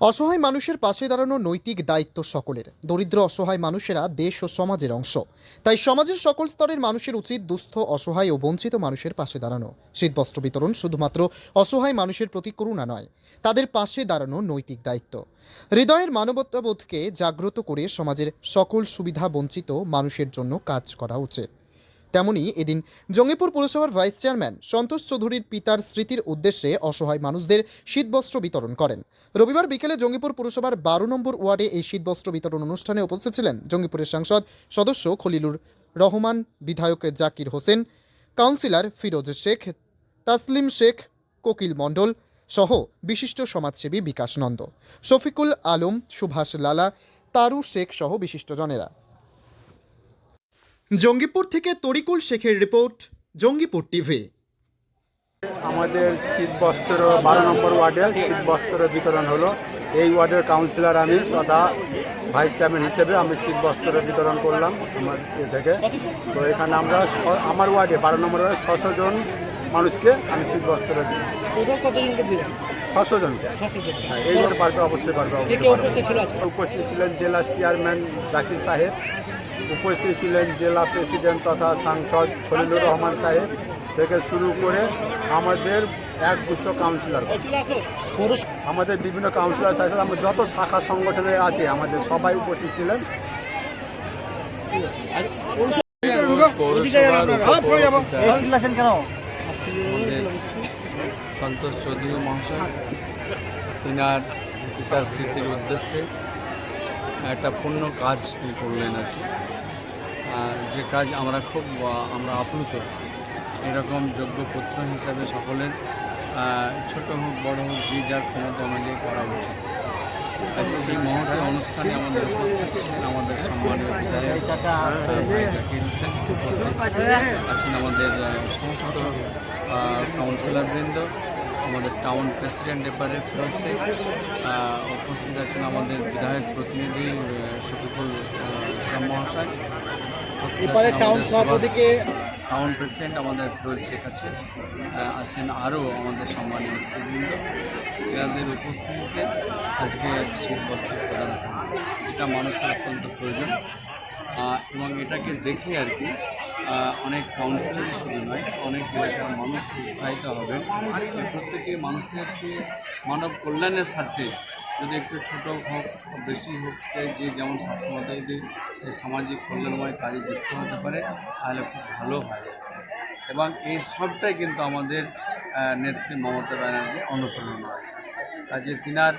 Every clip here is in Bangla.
অসহায় মানুষের পাশে দাঁড়ানো নৈতিক দায়িত্ব সকলের। দরিদ্র অসহায় মানুষেরা দেশ ও সমাজের অংশ। তাই সমাজের সকল স্তরের মানুষের উচিত দুস্থ, অসহায় ও বঞ্চিত মানুষের পাশে দাঁড়ানো। শীতবস্ত্র বিতরণ শুধুমাত্র অসহায় মানুষের প্রতি করুণা নয়, তাদের পাশে দাঁড়ানো নৈতিক দায়িত্ব। হৃদয়ের মানবতাবোধকে জাগ্রত করে সমাজের সকল সুবিধা বঞ্চিত মানুষের জন্য কাজ করা উচিত। তেমনি এদিন জঙ্গিপুর পুরসভার ভাইস চেয়ারম্যান সন্তোষ চৌধুরীর পিতার স্মৃতির উদ্দেশ্যে অসহায় মানুষদের শীতবস্ত্র বিতরণ করেন। রবিবার বিকেলে জঙ্গিপুর পুরসভার বারো নম্বর ওয়ার্ডে এই শীতবস্ত্র বিতরণ অনুষ্ঠানে উপস্থিত ছিলেন জঙ্গিপুরের সাংসদ সদস্য খলিলুর রহমান, বিধায়ক জাকির হোসেন, কাউন্সিলর ফিরোজ শেখ, তাসলিম শেখ, কোকিল মণ্ডল সহ বিশিষ্ট সমাজসেবী বিকাশ নন্দ, শফিকুল আলম, সুভাষ লালা, তারু শেখ সহ বিশিষ্টজনেরা। জঙ্গিপুর থেকে তরিকুল শেখের রিপোর্ট জঙ্গিপুর টিভি। আমাদের শীত বস্ত্র বারো নম্বর ওয়ার্ডে শীত বস্ত্র বিতরণ হলো। এই ওয়ার্ডের কাউন্সিলর আমি তথা ভাইস চেয়ারম্যান হিসেবে আমি শীত বস্ত্র বিতরণ করলাম আমার এ থেকে। তো এখানে আমরা আমার ওয়ার্ডে বারো নম্বর ওয়ার্ডে ছশো জন মানুষকে আমি শীত বস্ত্র দিই। ছশো জনকে হ্যাঁ, এইবার পারবে অবশ্যই পারবে উপস্থিত ছিলেন জেলা চেয়ারম্যান জাকির সাহেব উপস্থিত ছিলেন জেলা প্রেসিডেন্ট তথা সাংসদ খলিলুর রহমান সাহেব থেকে শুরু করে আমাদের এক গুচ্ছ কাউন্সিলর। আমাদের বিভিন্ন কাউন্সিলর সাথে আমাদের যত শাখা সংগঠনে আছে, আমাদের সবাই উপস্থিত ছিলেন। সন্তোষ চৌধুরী মহাশয় তিনার পিতার স্মৃতির উদ্দেশ্যে একটা পূর্ণ কাজ তিনি করলেন আর কি। যে কাজ আমরা খুব আমরা আপ্লুত। এরকম যোগ্য পুত্র হিসাবে সকলের ছোট হোক, বড় হোক, যে যার ক্ষমতা অনুযায়ী করা উচিত। এই মহতী অনুষ্ঠানে আমাদের উপস্থিত ছিলেন আমাদের সম্মানীয় আছেন আমাদের সমস্ত কাউন্সিলরবৃন্দ আমাদের টাউন প্রেসিডেন্ট এপারে ফিরোজ উপস্থিত আছেন আমাদের বিধায়ক প্রতিনিধি শফিকুল ইসলাম মহাশয়। এপারে টাউন সভাপতিকে টাউন প্রেসিডেন্ট আমাদের ফিরোজ শেখ আছেন আছেন আরও আমাদের সম্মানীয় এনাদের উপস্থিতিতে আজকে শীত বস্ত্র প্রদান। যেটা মানুষের অত্যন্ত প্রয়োজন। এবং এটাকে দেখে আর কি অনেক কাউন্সিলরই শুধু নয়, অনেক এলাকার মানুষ উৎসাহিত এই প্রত্যেকে মানুষের যে মানব কল্যাণের স্বার্থে যদি একটু ছোট হোক, বেশি হোক যে যেমন সাক্ষমতা যদি সামাজিক কল্যাণময় কাজে যুক্ত হতে পারে, তাহলে খুব ভালো হয়। এবং এই সবটাই কিন্তু আমাদের নেত্রী মমতা ব্যানার্জি অনুপ্রেরণা। কাজে তিনার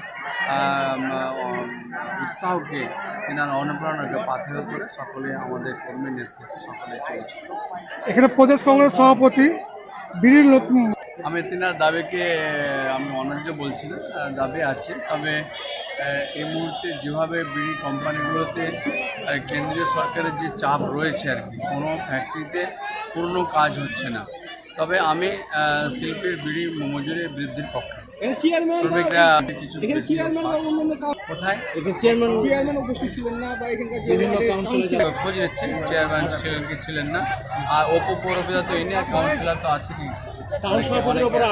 উৎসাহকে তিনার অনুপ্রেরণাকে পাথেয় করে সকলে আমাদের কর্মী নেতৃত্ব সকলে চলছে। এখানে প্রদেশ কংগ্রেস সভাপতি বীর নতুন আমি তিনার দাবিকে আমি অনার্য বলছি না দাবি আছে। তবে এই মুহূর্তে যেভাবে বিড়ি কোম্পানিগুলোতে কেন্দ্রীয় সরকারের যে চাপ রয়েছে আর কি কোনো ফ্যাক্টরিতে পূর্ণ কাজ হচ্ছে না। তবে আমি শিল্পের বিড়ি মজুরি বৃদ্ধির পক্ষে। শ্রমিকরা কোথায়? এখানে চেয়ারম্যান চেয়ারম্যান উপস্থিত ছিলেন না বা এখানকার বিভিন্ন কাউন্সিলর খোঁজ নিচ্ছে চেয়ারম্যান ছিলেন না। আর ওপো পৌরপিতা তো ইনি আর কাউন্সিলর তো আছে কি